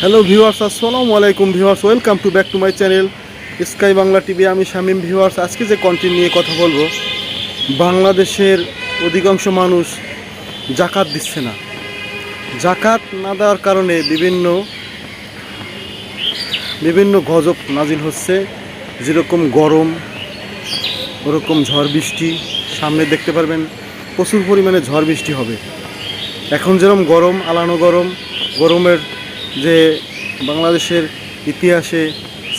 Hello viewers আসসালামু আলাইকুম viewers welcome to back to my channel Sky Bangla TV আমি Shamim viewers আজকে যে কন্টেন্ট নিয়ে কথা বলব, বাংলাদেশের অধিকাংশ মানুষ জাকাত দিচ্ছে না। জাকাত না দেওয়ার কারণে বিভিন্ন বিভিন্ন গজব নাজিল হচ্ছে। যেরকম গরম, ওরকম ঝড় বৃষ্টি, সামনে দেখতে পারবেন প্রচুর পরিমাণে ঝড় বৃষ্টি হবে। এখন যেরকম গরম, আলানো গরম, গরমের যে বাংলাদেশের ইতিহাসে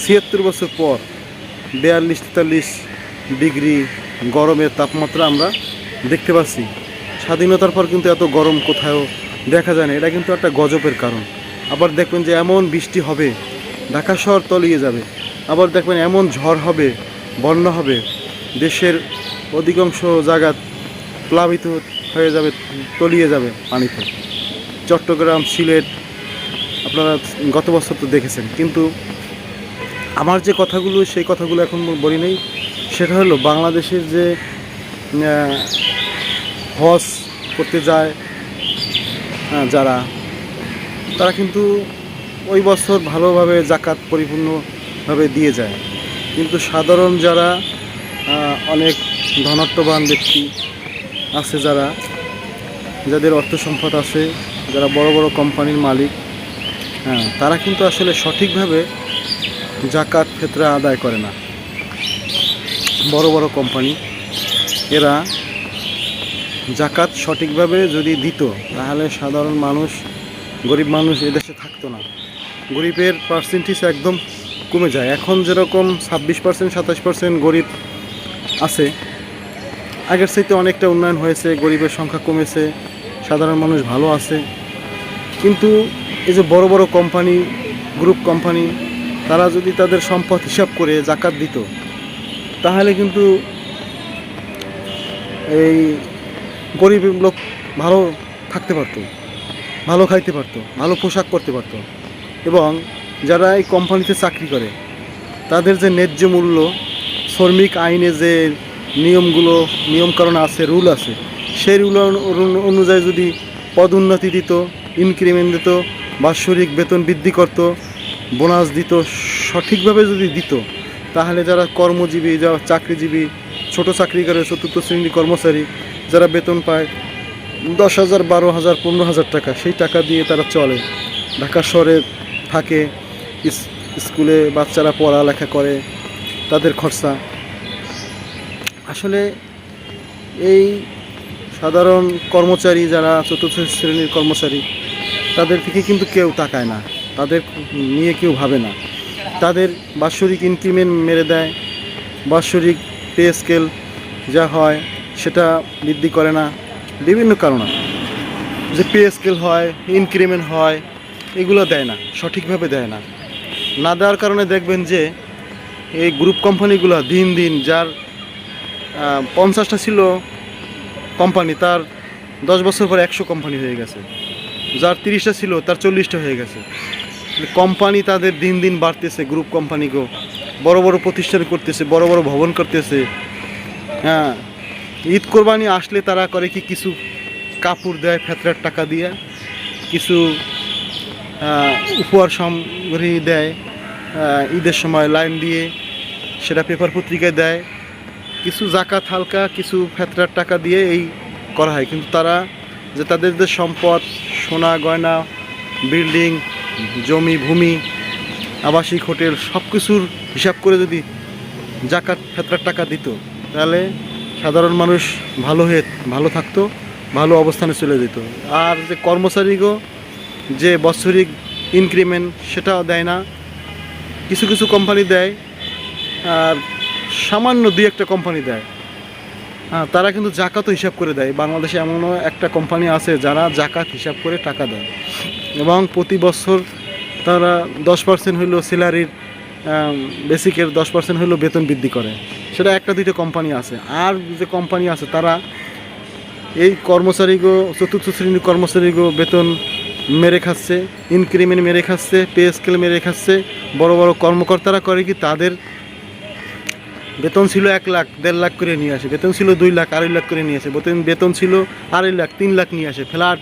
ছিয়াত্তর বছর পর বিয়াল্লিশ, তেতাল্লিশ ডিগ্রি গরমের তাপমাত্রা আমরা দেখতে পাচ্ছি। স্বাধীনতার পর কিন্তু এত গরম কোথাও দেখা যায় না। এটা কিন্তু একটা গজবের কারণ। আবার দেখবেন যে এমন বৃষ্টি হবে, ঢাকা শহর তলিয়ে যাবে। আবার দেখবেন এমন ঝড় হবে, বন্যা হবে, দেশের অধিকাংশ জায়গা প্লাবিত হয়ে যাবে, তলিয়ে যাবে পানিতে। চট্টগ্রাম, সিলেট আপনারা গত বছর তো দেখেছেন, কিন্তু আমার যে কথাগুলো, সেই কথাগুলো এখন বলি নেই। সেটা হলো বাংলাদেশের যে হজ করতে যায় যারা, তারা কিন্তু ওই বছর ভালোভাবে জাকাত পরিপূর্ণভাবে দিয়ে যায়। কিন্তু সাধারণ যারা অনেক ধনাত্মবান ব্যক্তি আছে যারা, যাদের অর্থ সম্পদ আছে, যারা বড় বড় কোম্পানির মালিক হ্যাঁ তারা কিন্তু আসলে সঠিকভাবে জাকাত ক্ষেত্রে আদায় করে না। বড় বড় কোম্পানি, এরা জাকাত সঠিকভাবে যদি দিত, তাহলে সাধারণ মানুষ, গরিব মানুষ এদেশে থাকতো না। গরিবের পার্সেন্টেজ একদম কমে যায়। এখন যেরকম ছাব্বিশ পার্সেন্ট সাতাশ পার্সেন্ট গরিব আছে, আগের চাইতে অনেকটা উন্নয়ন হয়েছে, গরিবের সংখ্যা কমেছে, সাধারণ মানুষ ভালো আছে। কিন্তু এই যে বড় বড় কোম্পানি গ্রুপ কোম্পানি তারা যদি তাদের সম্পদ হিসাব করে জাকাত দিত, তাহলে কিন্তু এই গরিব লোক ভালো থাকতে পারতো, ভালো খাইতে পারতো, ভালো পোশাক করতে পারতো। এবং যারা এই কোম্পানিতে চাকরি করে, তাদের যে ন্যায্য মূল্য, শ্রমিক আইনে যে নিয়মগুলো, নিয়মকানুন আছে, রুল আছে, সেই রুল অনু- অনুযায়ী যদি পদোন্নতি দিত ইনক্রিমেন্ট দিত বাৎসরিক বেতন বৃদ্ধি করত, বোনাস দিত, সঠিকভাবে যদি দিত, তাহলে যারা কর্মজীবী, যারা চাকরিজীবী, ছোট চাকরি করে চতুর্থ শ্রেণির কর্মচারী, যারা বেতন পায় দশ হাজার, বারো হাজার, পনেরো হাজার টাকা, সেই টাকা দিয়ে তারা চলে। ঢাকা শহরে থাকে স্কুলে বাচ্চারা পড়ালেখা করে, তাদের খরচা। আসলে এই সাধারণ কর্মচারী যারা চতুর্থ শ্রেণির কর্মচারী তাদের থেকে কিন্তু কেউ তাকায় না। তাদের নিয়ে কেউ ভাবে না। তাদের বাৎসরিক ইনক্রিমেন্ট মেরে দেয়, বাৎসরিক পে স্কেল যা হয় সেটা বৃদ্ধি করে না। বিভিন্ন কারণে। যে পে স্কেল হয় ইনক্রিমেন্ট হয়, এগুলো দেয় না, সঠিকভাবে দেয় না। না দেওয়ার কারণে দেখবেন যে এই গ্রুপ কোম্পানিগুলো দিন দিন যার পঞ্চাশটা ছিল কোম্পানি তার দশ বছর পর একশো কোম্পানি হয়ে গেছে। যার তিরিশটা ছিল, তার চল্লিশটা হয়ে গেছে। কোম্পানি তাদের দিন দিন বাড়তেছে গ্রুপ কোম্পানিকেও। বড় বড় প্রতিষ্ঠান করতেছে, বড় বড় ভবন করতেছে। হ্যাঁ ঈদ কোরবানি আসলে তারা করে কি কিছু কাপড় দেয়, ফেতরার টাকা দিয়ে, কিছু উপহার সামগ্রী দেয় ঈদের সময় লাইন দিয়ে, সেটা পেপার পত্রিকায় দেয়। কিছু জাকাত হালকা, কিছু ফেতরার টাকা দিয়ে এই করা হয়। কিন্তু তারা যে তাদের যে সম্পদ সোনা, গয়না, বিল্ডিং, জমি, ভূমি, আবাসিক হোটেল সব কিছুর হিসাব করে যদি জাকাত, ফেতরার টাকা দিত, তাহলে সাধারণ মানুষ ভালো হয়ে, ভালো থাকতো, ভালো অবস্থানে চলে যেত। আর যে কর্মচারীগো যে বৎসরিক ইনক্রিমেন্ট সেটাও দেয় না। কিছু কিছু কোম্পানি দেয়, আর সামান্য দুই একটা কোম্পানি দেয়। তারা কিন্তু জাকাতও হিসাব করে দেয়। বাংলাদেশে এমনও একটা কোম্পানি আছে যারা জাকাত হিসাব করে টাকা দেয়। এবং প্রতি বছর তারা দশ পার্সেন্ট হইলেও স্যালারির বেসিকের দশ পার্সেন্ট হইলেও বেতন বৃদ্ধি করে। সেটা একটা দুইটা কোম্পানি আছে। আর যে কোম্পানি আছে, তারা এই কর্মচারীগো, চতুর্থ শ্রেণির কর্মচারীগো বেতন মেরে খাচ্ছে ইনক্রিমেন্ট মেরে খাচ্ছে পে স্কেল মেরে খাচ্ছে, বড় বড় কর্মকর্তারা করে কি তাদের বেতন ছিল এক লাখ, দেড় লাখ করে নিয়ে আসে। বেতন ছিল দুই লাখ, আড়াই লাখ করে নিয়ে আসে। বেতন বেতন ছিল আড়াই লাখ, তিন লাখ নিয়ে আসে। ফ্ল্যাট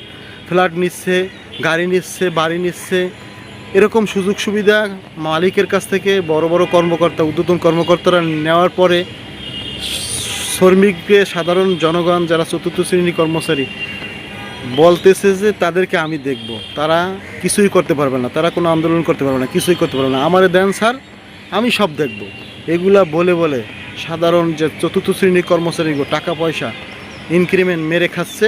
ফ্ল্যাট নিচ্ছে, গাড়ি নিচ্ছে, বাড়ি নিচ্ছে। এরকম সুযোগ সুবিধা মালিকের কাছ থেকে বড় বড় কর্মকর্তা উদ্বোধন কর্মকর্তারা নেওয়ার পরে শ্রমিককে সাধারণ জনগণ যারা চতুর্থ শ্রেণির কর্মচারী বলতেছে যে তাদেরকে আমি দেখব। তারা কিছুই করতে পারবে না। তারা কোনো আন্দোলন করতে পারবে না, কিছুই করতে পারবে না। আমারে দেন স্যার, আমি সব দেখব। এগুলা বলে বলে সাধারণ যে চতুর্থ শ্রেণির কর্মচারীগুলো টাকা পয়সা ইনক্রিমেন্ট মেরে খাচ্ছে,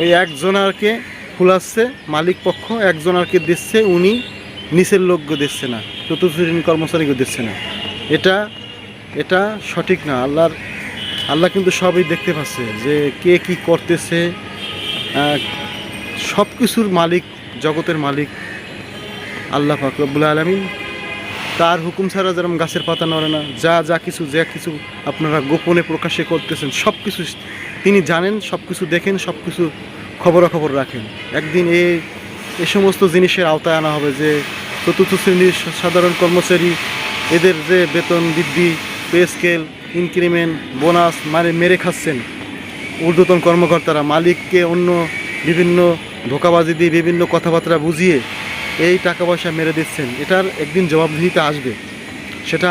ওই একজনারকে ফুলাচ্ছে মালিক পক্ষ, একজনারকে দিচ্ছে, উনি নিচের লোককে দিচ্ছে না, চতুর্থ শ্রেণির কর্মচারীকে দিচ্ছে না। এটা এটা সঠিক না, আল্লাহর, আল্লাহ কিন্তু সবই দেখতে পাচ্ছে যে কে কি করতেছে সব কিছুর মালিক, জগতের মালিক আল্লাহ পাক রব্বুল আলমিন। তার হুকুম ছাড়া যেরকম গাছের পাতা নড়ে না, যা যা কিছু যা কিছু আপনারা গোপনে প্রকাশে করতেছেন, সব কিছু তিনি জানেন, সব কিছু দেখেন, সব কিছু খবরাখবর রাখেন। একদিন এই এ সমস্ত জিনিসের আওতায় আনা হবে যে, চতুর্থ শ্রেণির সাধারণ কর্মচারী, এদের যে বেতন বৃদ্ধি, পে স্কেল, ইনক্রিমেন্ট, বোনাস মানে মেরে খাচ্ছেন। ঊর্ধ্বতন কর্মকর্তারা, মালিককে অন্য বিভিন্ন ধোকাবাজি দিয়ে বিভিন্ন কথাবার্তা বুঝিয়ে এই টাকা পয়সা মেরে দিচ্ছেন, এটার একদিন জবাবদিহিতে আসবে। সেটা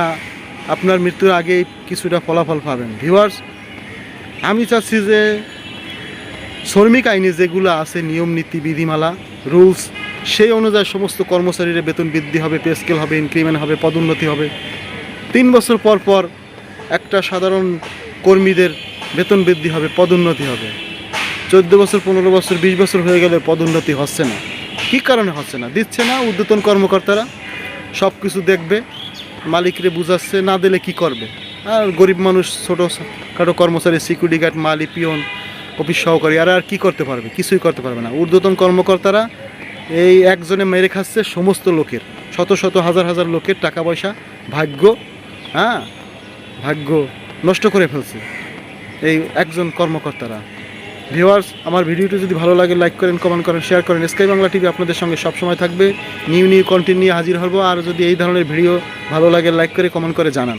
আপনার মৃত্যুর আগেই কিছুটা ফলাফল পাবেন। ভিউয়ার্স আমি চাচ্ছি যে শ্রমিক আইনে যেগুলো আছে, নিয়ম, নীতি, বিধিমালা রুলস সেই অনুযায়ী সমস্ত কর্মচারীর বেতন বৃদ্ধি হবে পে স্কেল হবে ইনক্রিমেন্ট হবে, পদোন্নতি হবে। তিন বছর পর পর একটা সাধারণ কর্মীদের বেতন বৃদ্ধি হবে, পদোন্নতি হবে। চোদ্দ বছর, পনেরো বছর, বিশ বছর হয়ে গেলে পদোন্নতি হচ্ছে না। কী কারণে হচ্ছে না? দিচ্ছে না ঊর্ধ্বতন কর্মকর্তারা সব কিছু দেখবে, মালিকরে বুঝাচ্ছে, না দিলে কি করবে? আর গরিব মানুষ, ছোটো খাটো কর্মচারী সিকিউরিটি গার্ড মালি পিয়ন, অফিস সহকারী আর আর কী করতে পারবে? কিছুই করতে পারবে না। ঊর্ধ্বতন কর্মকর্তারা এই একজনে মেরে খাচ্ছে সমস্ত লোকের, শত শত, হাজার হাজার লোকের টাকা পয়সা ভাগ্য হ্যাঁ? ভাগ্য নষ্ট করে ফেলছে এই একজন কর্মকর্তারা। ভিউয়ার্স, আমার ভিডিওটি যদি ভালো লাগে লাইক করেন কমেন্ট করেন শেয়ার করেন। স্কাই বাংলা টিভি আপনাদের সঙ্গে সবসময় থাকবে। নিউ নিউ কন্টেন্ট নিয়ে হাজির হব। আর যদি এই ধরনের ভিডিও ভালো লাগে লাইক করে কমেন্ট করে জানান।